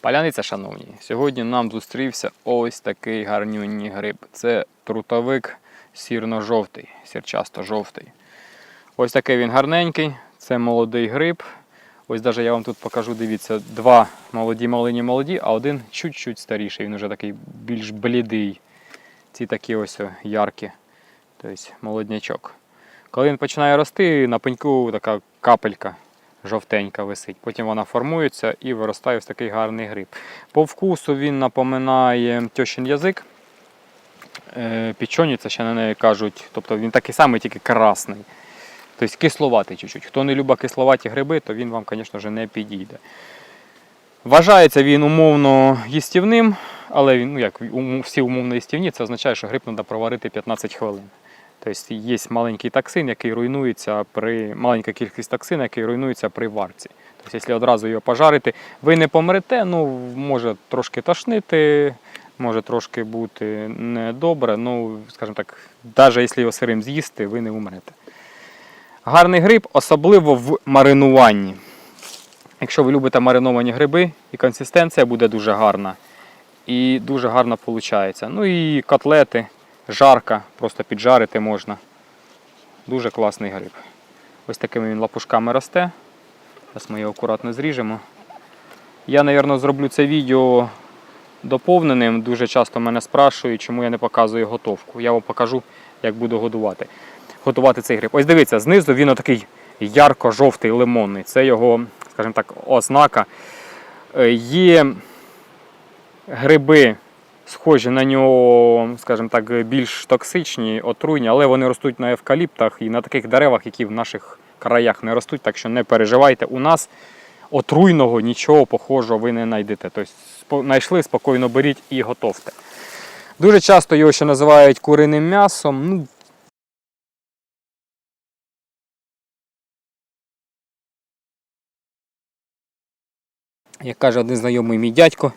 Паляниця, шановні, сьогодні нам зустрівся ось такий гарнюнний гриб. Це трутовик сірно-жовтий, сірчасто-жовтий. Ось такий він гарненький, це молодий гриб. Ось навіть я вам тут покажу, дивіться, два молоді, малині молоді, а один чуть-чуть старіший, він вже такий більш блідий. Ці такі ось яркі, тобто молоднячок. Коли він починає рости, на пеньку така капелька жовтенька висить. Потім вона формується і виростає ось такий гарний гриб. По вкусу він напоминає тьощин язик. Е, Пічоніця ще на неї кажуть. Тобто він такий самий, тільки красний. Тобто кисловатий чуть-чуть. Хто не любить кисловаті гриби, то він вам, звісно не підійде. Вважається він умовно їстівним, але він, ну як всі умовно їстівні, це означає, що гриб треба проварити 15 хвилин. Тобто є маленький токсин, який руйнується при маленька кількість токсину, який руйнується при варці. Тобто, якщо одразу його пожарити, ви не помрете, ну може трошки тошнити, може трошки бути недобре. Ну, скажімо так, навіть якщо його сирим з'їсти, ви не умрете. Гарний гриб, особливо в маринуванні. Якщо ви любите мариновані гриби, і консистенція буде дуже гарна. І дуже гарно виходить. Ну і котлети, жарка, просто піджарити можна. Дуже класний гриб. Ось такими він лапушками росте. Зараз ми його акуратно зріжемо. Я, мабуть, зроблю це відео доповненим. Дуже часто мене спрашують, чому я не показую готовку. Я вам покажу, як буду годувати. Готувати цей гриб. Ось дивіться, знизу він отакий ярко-жовтий лимонний. Це його, скажімо так, ознака. Е, Є гриби, схожі на нього, скажімо так, більш токсичні, отруйні, але вони ростуть на евкаліптах і на таких деревах, які в наших краях не ростуть, так що не переживайте. У нас отруйного нічого похожого ви не знайдете. Тобто знайшли, спокійно беріть і готовте. Дуже часто його ще називають куриним м'ясом. Ну, як каже один знайомий мій дядько,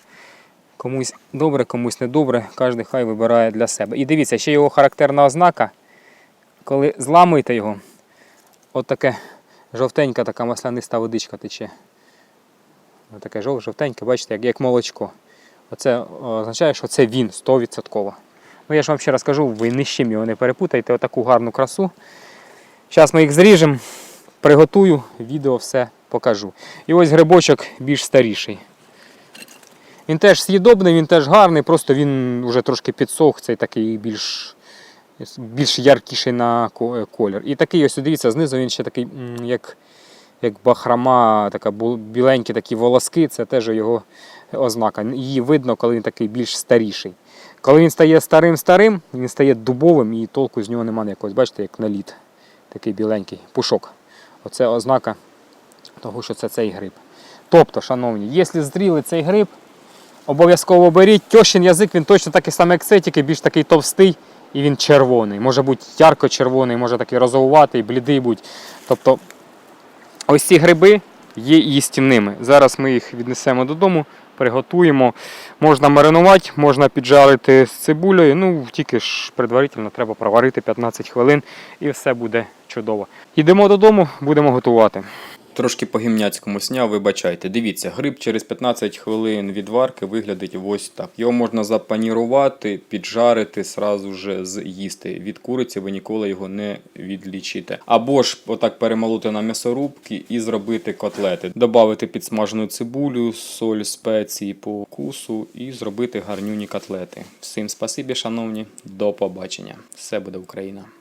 комусь добре, комусь не добре, кожен хай вибирає для себе. І дивіться, ще його характерна ознака, коли зламуєте його, от таке жовтенька така масляниста водичка тече. Ось таке жовтеньке, бачите, як, як молочко. Оце означає, що це він 100%. Ну я ж вам ще раз кажу, ви ні з чим його не перепутайте, отаку гарну красу. Зараз ми їх зріжемо, приготую, відео все покажу. І ось грибочок більш старіший. Він теж з'їдобний, він теж гарний, просто він вже трошки підсох, цей такий більш, більш яркіший на е, колір. І такий ось, дивіться, знизу він ще такий, як, як бахрома, така біленькі такі волоски, це теж його ознака. Її видно, коли він такий більш старіший. Коли він стає старим-старим, він стає дубовим і толку з нього немає якогось, бачите, як наліт. Такий біленький пушок. Оце ознака того, що це цей гриб. Тобто, шановні, якщо зріли цей гриб, обов'язково беріть. Тьощин язик, він точно такий самий, як цей, тільки більш такий товстий і він червоний. Може бути ярко-червоний, може такий розовуватий, блідий бути. Тобто, ось ці гриби є їстівними. Зараз ми їх віднесемо додому, приготуємо. Можна маринувати, можна піджарити з цибулею. Ну, тільки ж предварительно треба проварити 15 хвилин і все буде чудово. Йдемо додому, будемо готувати. Трошки по гімняцькому сняв, вибачайте. Дивіться, гриб через 15 хвилин від варки виглядить ось так. Його можна запанірувати, піджарити, сразу же з'їсти. Від куриці ви ніколи його не відлічите. Або ж отак перемолоти на м'ясорубки і зробити котлети. Добавити підсмажену цибулю, соль, спеції по вкусу і зробити гарнюні котлети. Всім спасибі, шановні, до побачення. Все буде Україна!